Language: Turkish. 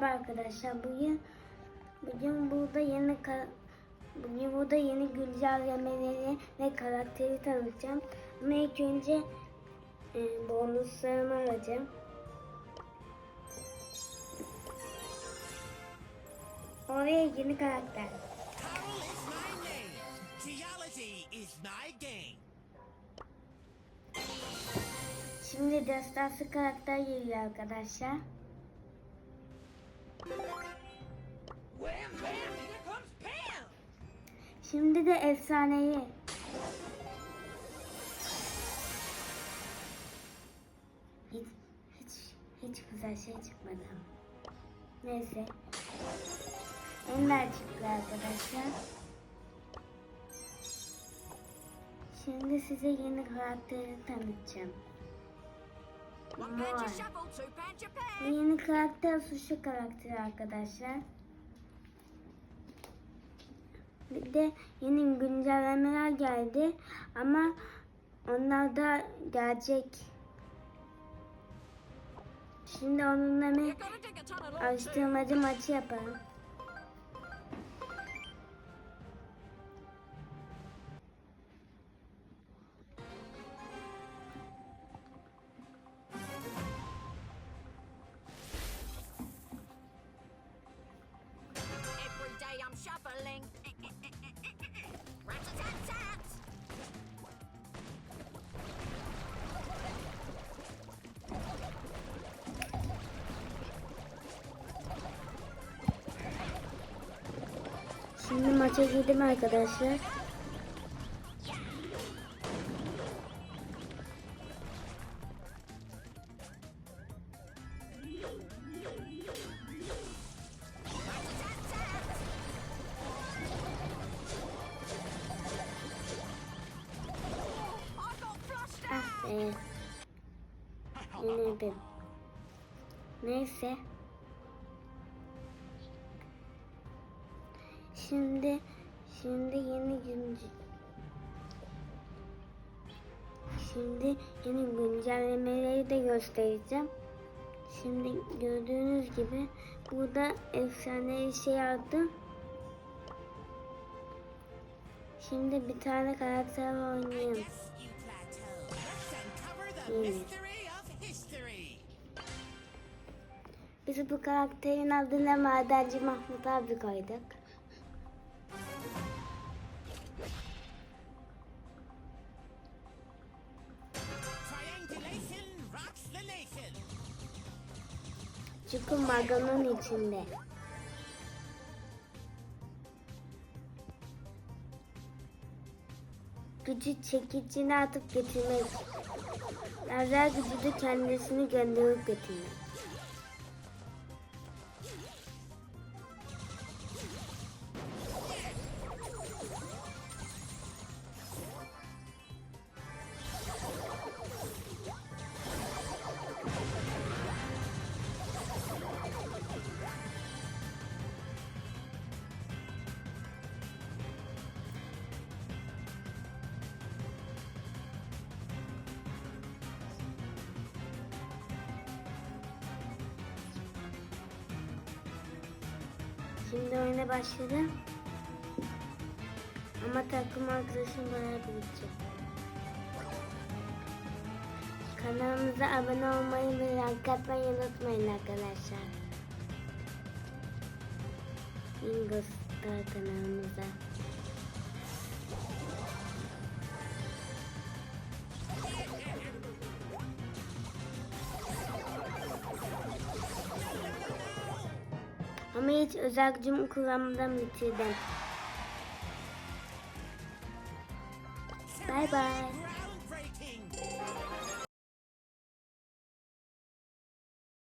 Merhaba arkadaşlar. Bugün bugün burada yeni bugün burada yeni güncellemeleri ve karakteri tanıtacağım. Ama ilk önce e, bonuslarımı alacağım. Oraya yeni karakter. Şimdi destansı karakter geliyor arkadaşlar. Şimdi de efsaneyi. Hiç, hiç, hiç güzel şey çıkmadı. Neyse. Ender çıktı arkadaşlar. Şimdi size yeni karakteri tanıtacağım. Pen. yeni karakter sushi karakteri arkadaşlar. Bir de yeni güncellemeler geldi ama onlar da gelecek. Şimdi onunla bir araştırmacı maçı yapalım. Every Şimdi maça girdim arkadaşlar. Be. Yenildim. Neyse. Şimdi şimdi yeni gün Şimdi yeni güncellemeleri de göstereceğim. Şimdi gördüğünüz gibi burada efsane şey aldım. Şimdi bir tane karakter oynayayım. Biz bu karakterin adına Madenci Mahmut abi koyduk. Çünkü maganın içinde. Gücü çekicini atıp getirmek. Lazer gücü de kendisini gönderip getirmek. Şimdi oyuna başladım. Ama takım arkadaşım bana bulacak. Kanalımıza abone olmayı ve like atmayı unutmayın arkadaşlar. Bingo Star kanalımıza. Ama hiç özel gücümü kullanmadan bitirdim. Bye bye.